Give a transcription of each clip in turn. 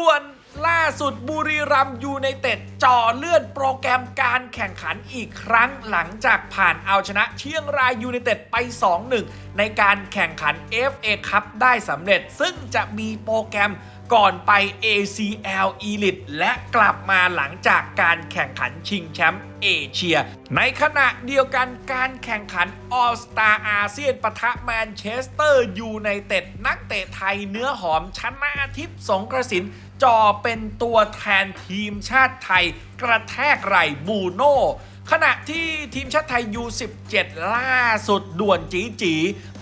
ด่วนล่าสุดบุรีรัมยูไนเต็ดจ่อเลื่อนโปรแกรมการแข่งขันอีกครั้งหลังจากผ่านเอาชนะเชียงรายยูไนเต็ดไป 2-1 ในการแข่งขัน FA คัพได้สำเร็จซึ่งจะมีโปรแกรม ก่อนไป ACL Elite และกลับมาหลังจากการแข่งขันชิงแชมป์เอเชีย ในขณะเดียวกันการแข่งขัน All Star อาเซียนปะทะแมนเชสเตอร์ยูไนเต็ดนักเตะไทยเนื้อหอมชนะทิพย์สงกระสินจ่อเป็นตัวแทนทีมชาติไทย กระแทกไหลบูโน่ ขณะที่ทีมชาติไทย U17 ล่าสุดด่วนจีจี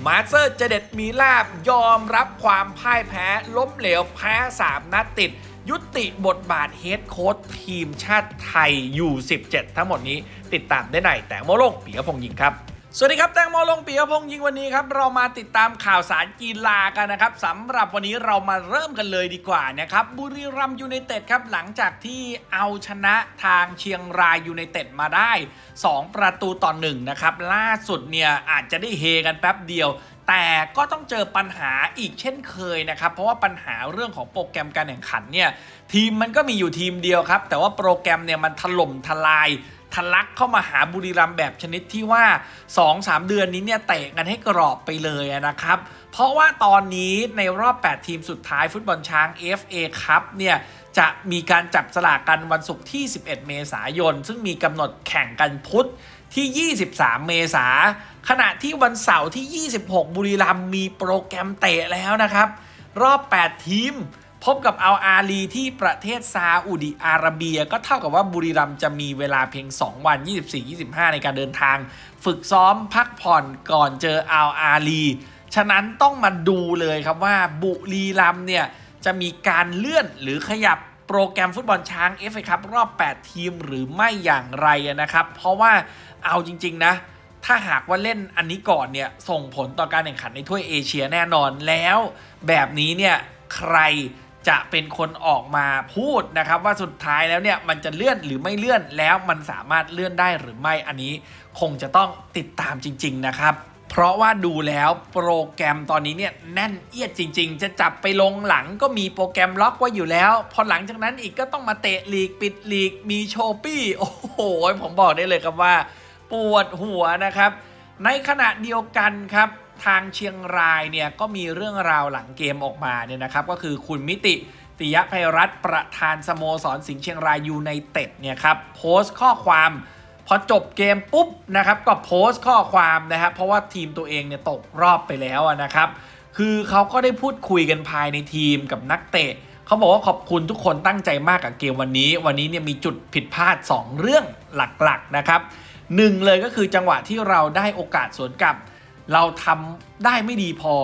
มาสเตอร์เจเด็ดมีลาบยอมรับความพ่ายแพ้ล้มเหลวแพ้ 3 นัดติด ยุติบทบาทเฮดโค้ชทีมชาติไทย U17 ทั้งหมดนี้ติดตามได้ในแต่โมโลกปียพงษ์ยิงครับ สวัสดีครับ แตงโมลงปียพงษ์ยิงวันนี้ครับ เรามาติดตามข่าวสารกีฬากันนะครับสำหรับวันนี้เรามาเริ่มกันเลยดีกว่านะครับบุรีรัมย์ยูไนเต็ดครับ หลังจากที่เอาชนะทางเชียงรายยูไนเต็ดมาได้ 2 ประตูต่อหนึ่งนะครับ ล่าสุดเนี่ยอาจจะได้เฮกันแป๊บเดียวแต่ก็ต้องเจอปัญหาอีกเช่นเคยนะครับ เพราะว่าปัญหาเรื่องของโปรแกรมการแข่งขันเนี่ยทีมมันก็มีอยู่ทีมเดียวครับ แต่ว่าโปรแกรมเนี่ยมันถล่มทลาย ทะลักเข้ามาหาบุรีรัมย์แบบชนิดที่ว่า 2-3 เดือนนี้เนี่ยเตะกันให้กรอบไปเลยนะครับ เพราะว่าตอนนี้ในรอบ 8 ทีมสุดท้ายฟุตบอลช้าง FA ครับเนี่ยจะมีการจับสลากกันวันศุกร์ที่ 11 เมษายน ซึ่งมีกำหนดแข่งกันพุธที่ 23 เมษา ขณะที่วันเสาร์ที่ 26 บุรีรัมย์มีโปรแกรมเตะแล้วนะครับ รอบ 8 ทีม พบกับอัลอาลีที่ประเทศซาอุดิอาระเบีย ก็เท่ากับว่าบุรีรัมจะมีเวลาเพียง 2 วัน 24-25 ในการเดินทาง ฝึกซ้อมพักผ่อนก่อนเจออัลอาลี ฉะนั้นต้องมาดูเลยครับว่าบุรีรัมเนี่ย จะมีการเลื่อนหรือขยับโปรแกรมฟุตบอลช้าง FA ครับรอบ 8 ทีมหรือไม่อย่างไรนะครับ เพราะว่าเอาจริง ๆ นะ ถ้าหากว่าเล่นอันนี้ก่อนเนี่ย ส่งผลต่อการแข่งขันในถ้วยเอเชียแน่นอนแล้ว แบบนี้เนี่ยใคร จะเป็นคนออกมาพูดนะครับว่าสุดท้ายแล้วเนี่ยมันจะเลื่อนหรือไม่เลื่อนแล้วมันสามารถเลื่อนได้หรือไม่อันนี้ คงจะต้องติดตามจริง ๆ นะครับ เพราะว่าดูแล้วโปรแกรมตอนนี้เนี่ยแน่นเอียดจริง ๆ จะจับไปลงหลังก็มีโปรแกรมล็อกไว้อยู่แล้ว พอหลังจากนั้นอีกก็ต้องมาเตะลีกปิดลีกมีโชปี้โอ้โหผมบอกได้เลยครับว่า ปวดหัวนะครับ ในขณะเดียวกันครับ ทางเชียงรายเนี่ยก็มีเรื่องราวหลังเกมออกมาเนี่ยนะครับก็คือคุณมิติติยภัยรัตประธานสโมสรสิงห์เชียงรายยูไนเต็ดเนี่ยครับโพสต์ข้อความพอจบเกมปุ๊บนะครับก็โพสต์ข้อความนะครับเพราะว่าทีมตัวเองเนี่ยตกรอบไปแล้วนะครับคือเขาก็ได้พูดคุยกันภายในทีมกับนักเตะเขาบอกว่าขอบคุณทุกคนตั้งใจมากกับเกมวันนี้ วันนี้เนี่ยมีจุดผิดพลาด 2 เรื่องหลักๆนะครับหนึ่งเลยก็คือจังหวะที่เราได้โอกาสสวนกลับ เราทำได้ไม่ดีพอ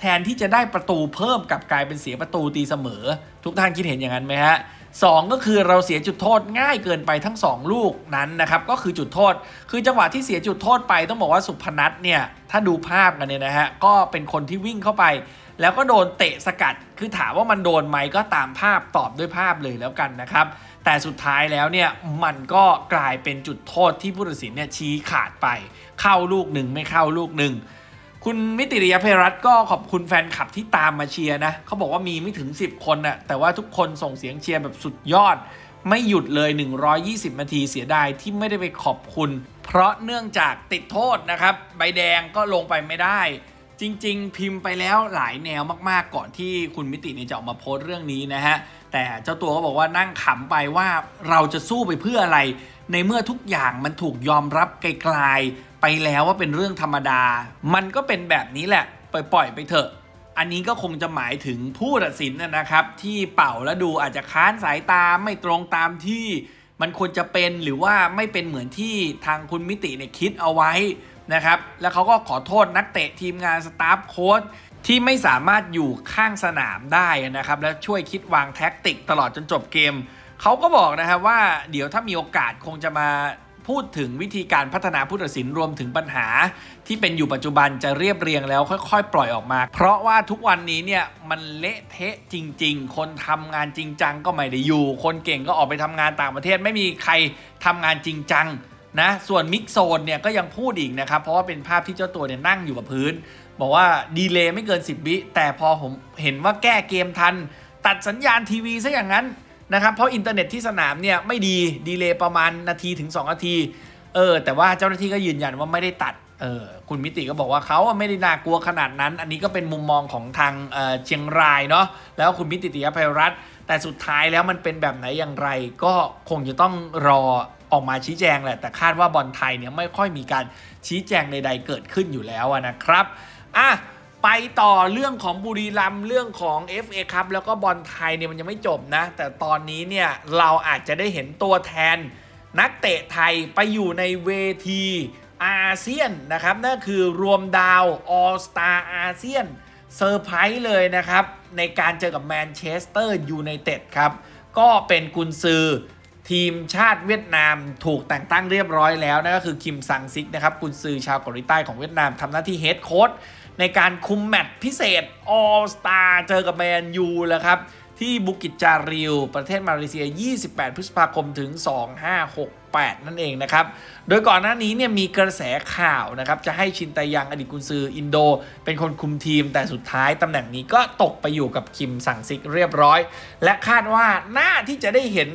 แทนที่จะได้ประตูเพิ่มกับกลายเป็นเสียประตูตีเสมอ ทุกท่านคิดเห็นอย่างนั้นไหมฮะสองก็คือเราเสียจุดโทษง่ายเกินไปทั้ง 2 ลูกนั้นนะครับก็คือจุดโทษ คือจังหวะที่เสียจุดโทษไปต้องบอกว่าสุพนัทเนี่ยถ้าดูภาพกันเนี่ยนะฮะก็เป็นคนที่วิ่งเข้าไป แล้วก็โดนเตะสกัด คือถามว่ามันโดนไหมก็ตามภาพตอบด้วยภาพเลยแล้วกันนะครับ แต่สุดท้ายแล้วเนี่ยมันก็กลายเป็นจุดโทษที่ผู้ตัดสินเนี่ยชี้ขาดไป เข้าลูกหนึ่งไม่เข้าลูกหนึ่งคุณมิติริยเพรัตก็ขอบคุณแฟนคลับที่ตามมาเชียร์นะเขาบอกว่ามีไม่ถึง 10 คนน่ะแต่ว่าทุกคนส่งเสียงเชียร์แบบสุดยอด ไม่หยุดเลย 120 นาทีเสียดายที่ไม่ได้ไปขอบคุณ เพราะเนื่องจากติดโทษนะครับ ใบแดงก็ลงไปไม่ได้ จริง ๆ พิมพ์ไปแล้วหลายแนวมากๆ ก่อนที่คุณมิติเนี่ยจะออกมาโพสต์เรื่องนี้นะฮะ แต่เจ้าตัวก็บอกว่านั่งขำไปว่าเราจะสู้ไปเพื่ออะไร ในเมื่อทุกอย่างมันถูกยอมรับไกลๆไปแล้วว่าเป็นเรื่องธรรมดา มันก็เป็นแบบนี้แหละ ปล่อยๆไปเถอะ อันนี้ก็คงจะหมายถึงผู้ตัดสินนะนะครับ ที่เป่าแล้วดูอาจจะค้านสายตาไม่ตรงตามที่มันควรจะเป็นหรือว่าไม่เป็นเหมือนที่ทางคุณมิติเนี่ยคิดเอาไว้ นะครับ แล้วเขาก็ขอโทษนักเตะทีมงานสตาฟโค้ชที่ไม่สามารถอยู่ข้างสนามได้นะครับ และช่วยคิดวางแท็กติกตลอดจนจบเกม เขาก็บอกนะครับว่าเดี๋ยวถ้ามีโอกาสคงจะมาพูดถึงวิธีการพัฒนาผู้ตัดสินรวมถึงปัญหา ที่เป็นอยู่ปัจจุบันจะเรียบเรียงแล้วค่อย ๆ ปล่อยออกมา เพราะว่าทุกวันนี้เนี่ยมันเละเทะจริง ๆ คนทำงานจริงจังก็ไม่ได้อยู่ คนเก่งก็ออกไปทำงานต่างประเทศ ไม่มีใครทำงานจริงจัง นะ ส่วนมิกโซนเนี่ยก็ยังพูดอีกนะครับ เพราะว่าเป็นภาพที่เจ้าตัวเนี่ยนั่งอยู่กับพื้น บอกว่าดีเลย์ไม่เกิน 10 วิแต่พอผมเห็นว่าแก้เกมทัน ตัดสัญญาณทีวีซะอย่างนั้นนะครับ เพราะอินเทอร์เน็ตที่สนามเนี่ยไม่ดีดีเลย์ประมาณนาทีถึง 2 นาที เออ แต่ว่าเจ้าหน้าที่ก็ยืนยันว่าไม่ได้ตัดเออคุณมิติก็บอกว่าเขาไม่ได้น่ากลัวขนาดนั้น อันนี้ก็เป็นมุมมองของทางเอ่อเชียงรายเนาะแล้วคุณมิติติยภัยรัตน์ แต่สุดท้ายแล้วมันเป็นแบบไหนอย่างไร ก็คงจะต้องรอออกมาชี้แจงแหละ แต่คาดว่าบอลไทยเนี่ยไม่ค่อยมีการชี้แจงใด ๆ เกิดขึ้นอยู่แล้วนะครับอะไปต่อเรื่องของบุรีรัมเรื่องของ FA ครับแล้วก็บอลไทยเนี่ยมันยังไม่จบนะ แต่ตอนนี้เนี่ยเราอาจจะได้เห็นตัวแทนนักเตะไทยไปอยู่ในเวทีอาเซียนนะครับนั่นคือรวมดาวออสตาอาเซียน เซอร์ไพรส์เลยนะครับ ในการเจอกับแมนเชสเตอร์ยูไนเต็ดครับ ก็เป็นกุนซือทีมชาติเวียดนามถูกแต่งตั้งเรียบร้อยแล้วนั่นก็คือคิมซังซิกนะครับกุนซือชาวเกาหลีใต้ของเวียดนามทำหน้าที่เฮดโค้ชในการคุมแมตช์พิเศษออสตาเจอกับแมนยูแล้วครับ ที่บุกิจจาริว ประเทศมาเลเซีย 28 พฤษภาคมถึง 2568 นั่นเองนะครับ โดยก่อนหน้านี้เนี่ยมีกระแสข่าวนะครับ จะให้ชินตายังอดีตกุนซืออินโด เป็นคนคุมทีม แต่สุดท้ายตำแหน่งนี้ก็ตกไปอยู่กับคิมสั่งซิกเรียบร้อย และคาดว่าหน่าที่จะได้เห็น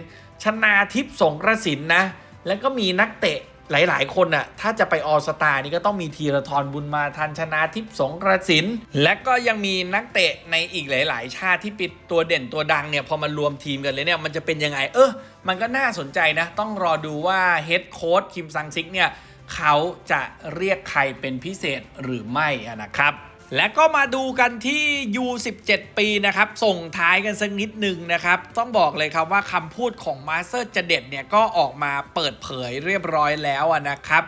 ชนาทิพย์สงกระสินนะ แล้วก็มีนักเตะ หลาย ๆ คนน่ะ ถ้าจะไปออสตานี่ก็ต้องมีทีรทรบุญมาทันชนะทิพย์สงกระสิน และก็ยังมีนักเตะในอีกหลาย ๆ ชาติที่ปิดตัวเด่นตัวดังเนี่ย พอมารวมทีมกันเลยเนี่ย มันจะเป็นยังไง เออ มันก็น่าสนใจนะ ต้องรอดูว่าเฮดโค้ชคิมซังซิกเนี่ย เขาจะเรียกใครเป็นพิเศษหรือไม่นะครับ และก็มาดูกันที่ U17 ปีนะครับ ส่งท้ายกันสักนิดหนึ่งนะครับ ต้องบอกเลยครับว่าคำพูดของมาสเตอร์จเด็ดเนี่ยก็ออกมาเปิดเผยเรียบร้อยแล้วอะนะครับ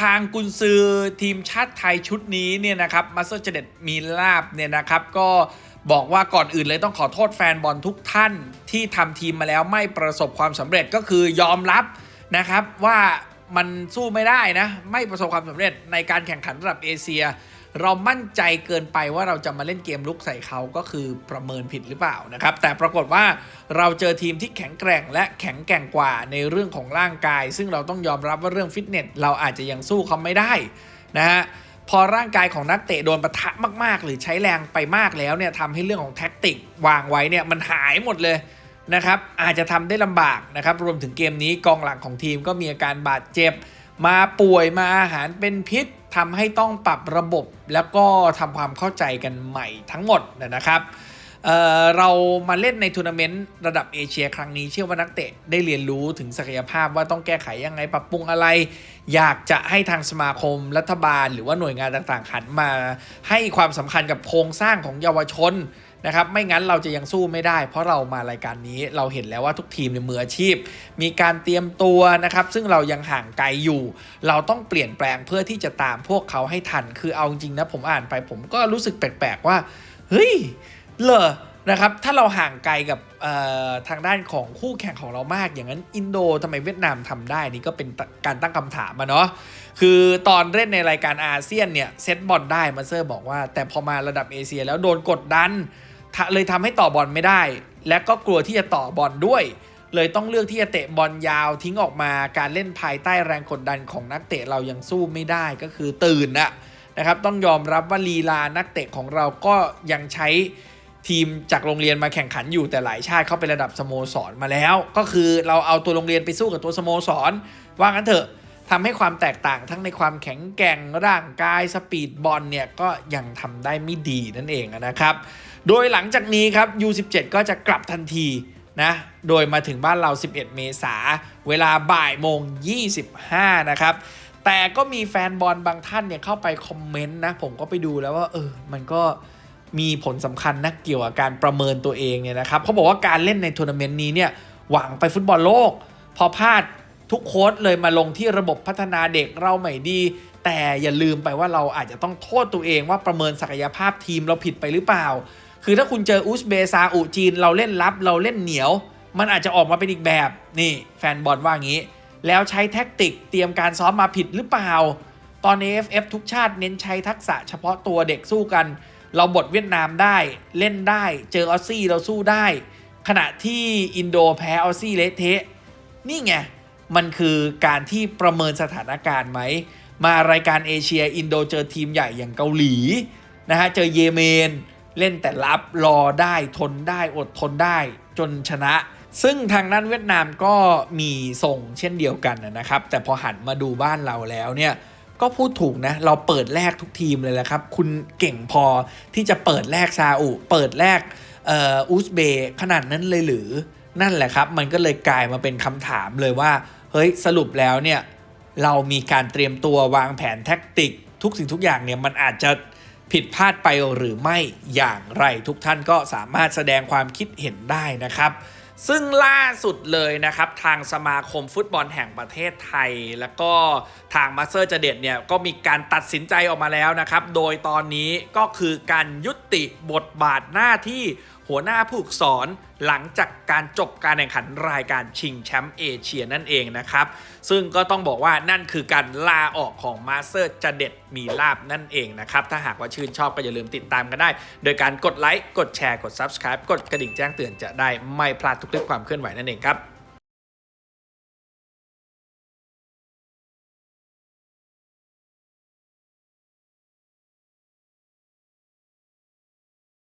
ทางกุนซือทีมชาติไทยชุดนี้เนี่ยนะครับมาสเตอร์จเด็ดมีลาบเนี่ยนะครับ ก็บอกว่าก่อนอื่นเลยต้องขอโทษแฟนบอลทุกท่านที่ทำทีมมาแล้วไม่ประสบความสำเร็จก็คือยอมรับนะครับว่ามันสู้ไม่ได้นะ ไม่ประสบความสำเร็จในการแข่งขันระดับเอเชีย เรามั่นใจเกินไปว่าเราจะมาเล่นเกมลุกใส่เขาก็คือประเมินผิดหรือเปล่านะครับ แต่ปรากฏว่าเราเจอทีมที่แข็งแกร่ง และแข็งแกร่งกว่าในเรื่องของร่างกาย ซึ่งเราต้องยอมรับว่าเรื่องฟิตเนสเราอาจจะยังสู้เขาไม่ได้นะฮะพอร่างกายของนักเตะโดนปะทะมาก ๆ หรือใช้แรงไปมากแล้วเนี่ยทำให้เรื่องของแท็กติกวางไว้เนี่ยมันหายหมดเลยนะครับอาจจะทำได้ลำบากนะครับรวมถึงเกมนี้กองหลังของทีมก็มีอาการบาดเจ็บ มาป่วยมาอาหารเป็นพิษ ทำให้ต้องปรับระบบแล้วก็ทำความเข้าใจกันใหม่ทั้งหมดนะครับเเรามาเล่นในทัวร์นาเมนต์ระดับเอเชียครั้งนี้เชื่อว่านักเตะได้เรียนรู้ถึงศักยภาพว่าต้องแก้ไขยังไงปรับปรุงอะไร อยากจะให้ทางสมาคมรัฐบาล หรือว่าหน่วยงานต่างๆหันมา ให้ความสำคัญกับโครงสร้างของเยาวชน นะครับไม่งั้นเราจะยังสู้ไม่ได้ เพราะเรามารายการนี้เราเห็นแล้วว่าทุกทีมในยมืออาชีพ มีการเตรียมตัวนะครับซึ่งเรายังห่างไกลอยู่ เราต้องเปลี่ยนแปลงเพื่อที่จะตามพวกเขาให้ทัน คือเอาจริงนะผมอ่านไปผมก็รู้สึกแปลกๆว่าเฮ้ยเหรอนะครับถ้าเราห่างไกลกับทางด้านของคู่แข่งของเรามาก อย่างนั้นอินโดทำไมเวียดนามทำได้นี่ก็เป็นการตั้งคำถามอะเนาะคือตอนเล่นในรายการอาเซียนเนี่ยเซตบอลได้มาเซอร์บอกว่า แต่พอมาระดับเอเชียแล้วโดนกดดัน เลยทำให้ต่อบอลไม่ได้ และก็กลัวที่จะต่อบอลด้วย เลยต้องเลือกที่จะเตะบอลยาวทิ้งออกมาการเล่นภายใต้แรงกดดันของนักเตะเรายังสู้ไม่ได้ก็คือตื่นอะนะครับต้องยอมรับว่าลีลานักเตะของเราก็ยังใช้ทีมจากโรงเรียนมาแข่งขันอยู่แต่หลายชาติเข้าไประดับสโมสรมาแล้ว ก็คือเราเอาตัวโรงเรียนไปสู้กับตัวสโมสร ว่างั้นเถอะทำให้ความแตกต่างทั้งในความแข็งแกร่งร่างกายสปีดบอลเนี่ยก็ยังทำได้ไม่ดีนั่นเองนะครับ โดยหลังจากนี้ครับ U17 ก็จะกลับทันทีนะ โดยมาถึงบ้านเรา 11 เมษาเวลาบ่ายโมง 25 นะครับ แต่ก็มีแฟนบอลบางท่านเนี่ยเข้าไปคอมเมนต์นะ ผมก็ไปดูแล้วว่าเออ มันก็มีผลสำคัญนะเกี่ยวกับการประเมินตัวเองเนี่ยนะครับเขาบอกว่าการเล่นในทัวร์นาเมนต์นี้เนี่ยหวังไปฟุตบอลโลก พอพลาดทุกโค้ชเลยมาลงที่ระบบพัฒนาเด็กเราไม่ดี แต่อย่าลืมไปว่าเราอาจจะต้องโทษตัวเองว่าประเมินศักยภาพทีมเราผิดไปหรือเปล่า คือถ้าคุณเจออุซเบซาอุจีน เราเล่นรับเราเล่นเหนียว มันอาจจะออกมาเป็นอีกแบบนี่แฟนบอลว่างี้ แล้วใช้แท็กติกเตรียมการซ้อมมาผิดหรือเปล่า ตอนนี้ AFF ทุกชาติเน้นใช้ทักษะเฉพาะตัวเด็กสู้กัน เราบทเวียดนามได้เล่นได้ เจอออสซี่เราสู้ได้ ขณะที่อินโดแพ้ออสซี่เละเทะนี่ไงมันคือการที่ประเมินสถานการณ์ไหม มารายการเอเชียอินโดเจอทีมใหญ่อย่างเกาหลีนะฮะเจอเยเมน เล่นแต่รับรอได้ทนได้อดทนได้จนชนะ ซึ่งทางด้านเวียดนามก็มีส่งเช่นเดียวกันนะครับ แต่พอหันมาดูบ้านเราแล้วเนี่ยก็พูดถูกนะ เราเปิดแรกทุกทีมเลยแหละครับ คุณเก่งพอที่จะเปิดแรกซาอุ เปิดแรกอุซเบย์ขนาดนั้นเลยหรือนั่นแหละครับ มันก็เลยกลายมาเป็นคำถามเลยว่า เฮ้ยสรุปแล้วเนี่ย เรามีการเตรียมตัววางแผนแท็กติก ทุกสิ่งทุกอย่างเนี่ย มันอาจจะ ผิดพลาดไปหรือไม่อย่างไรทุกท่านก็สามารถแสดงความคิดเห็นได้นะครับ ซึ่งล่าสุดเลยนะครับ ทางสมาคมฟุตบอลแห่งประเทศไทย แล้วก็ทางมาสเตอร์จเด็ดเนี่ยก็มีการตัดสินใจออกมาแล้วนะครับ โดยตอนนี้ก็คือการยุติบทบาทหน้าที่ หัวหน้าผู้ฝึกสอนหลังจากการจบการแข่งขันรายการชิงแชมป์เอเชียนั่นเองนะครับ ซึ่งก็ต้องบอกว่านั่นคือการลาออกของมาสเตอร์จเด็ดมีลาบนั่นเองนะครับ ถ้าหากว่าชื่นชอบก็อย่าลืมติดตามกันได้ โดยการกดไลค์กดแชร์กด Subscribe กดกระดิ่งแจ้งเตือนจะได้ไม่พลาดทุกคลิปความเคลื่อนไหวนั่นเองครับ